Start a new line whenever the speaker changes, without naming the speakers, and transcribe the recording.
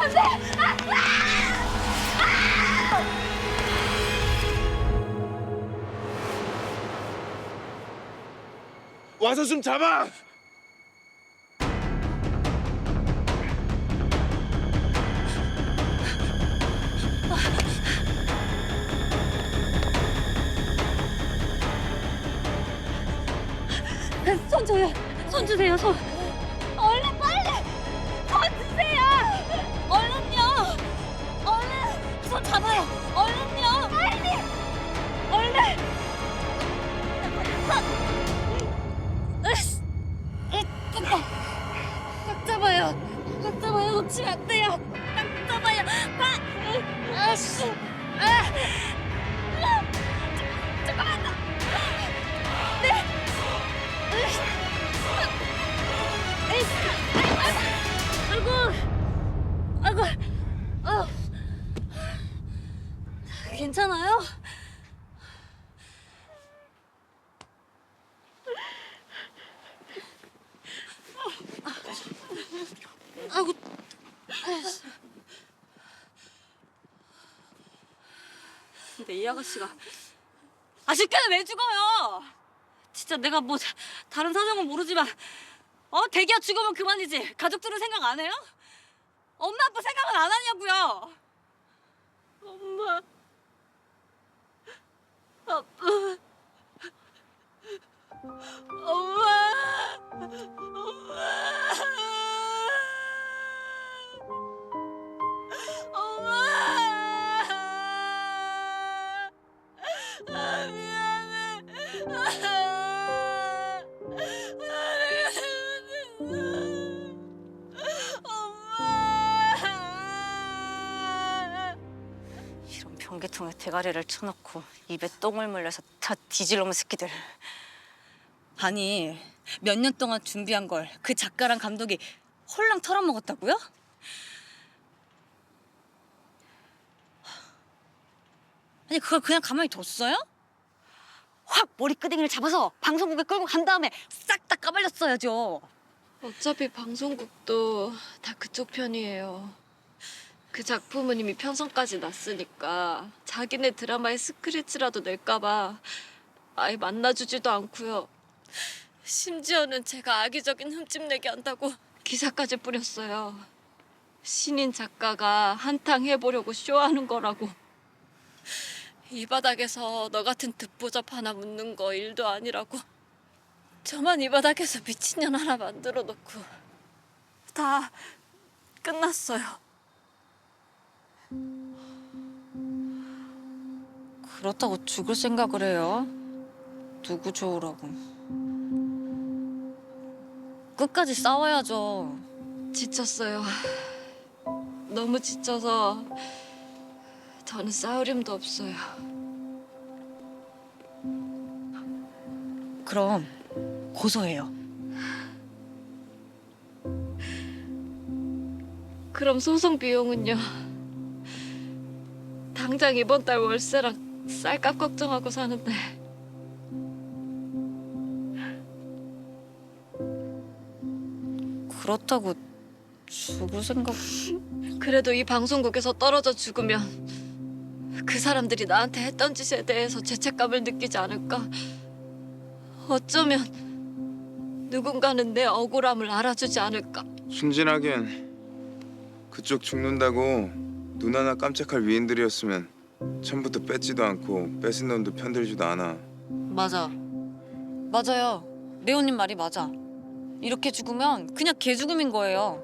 안 돼! 안 돼!
와서 좀 잡아!
손 줘요. 손 주세요, 손. 놓치면 안 돼요. 꽉 잡아요. 꽉! 으, 으쌰! 아! 아! 잠깐만! 네! 아이고, 아이고, 어. 괜찮아요? 아이고, 근데 이 아가씨가. 아쉽게는 왜 죽어요? 진짜 내가 뭐 다른 사정은 모르지만 어 대기야 죽으면 그만이지. 가족들은 생각 안 해요? 엄마 아빠 생각은 안 하냐고요? 엄마. 아빠
이런 변기통에 대가리를 쳐놓고 입에 똥을 물려서 다 뒤질놈의 새끼들. 아니 몇 년 동안 준비한 걸 그 작가랑 감독이 홀랑 털어먹었다고요? 아니 그걸 그냥 가만히 뒀어요? 확 머리끄댕이를 잡아서 방송국에 끌고 간 다음에 싹 다 까발렸어야죠.
어차피 방송국도 다 그쪽 편이에요. 그 작품은 이미 편성까지 났으니까 자기네 드라마에 스크래치라도 낼까봐 아예 만나주지도 않고요. 심지어는 제가 악의적인 흠집 내게 한다고 기사까지 뿌렸어요. 신인 작가가 한탕 해보려고 쇼하는 거라고. 이 바닥에서 너 같은 듣보잡 하나 묻는 거 일도 아니라고. 저만 이 바닥에서 미친년 하나 만들어 놓고 다 끝났어요.
그렇다고 죽을 생각을 해요? 누구 좋으라고. 끝까지 싸워야죠.
지쳤어요. 너무 지쳐서 저는 싸울 힘도 없어요.
그럼 고소해요.
그럼 소송 비용은요? 당장 이번 달 월세랑 쌀값 걱정하고 사는데
그렇다고 죽을 생각.
그래도 이 방송국에서 떨어져 죽으면 그 사람들이 나한테 했던 짓에 대해서 죄책감을 느끼지 않을까? 어쩌면 누군가는 내 억울함을 알아주지 않을까?
순진하긴 그쪽 죽는다고 눈 하나 깜짝할 위인들이었으면 처음부터 뺏지도 않고 뺏은 놈도 편들지도 않아
맞아. 맞아요. 레오님 말이 맞아. 이렇게 죽으면 그냥 개 죽음인 거예요.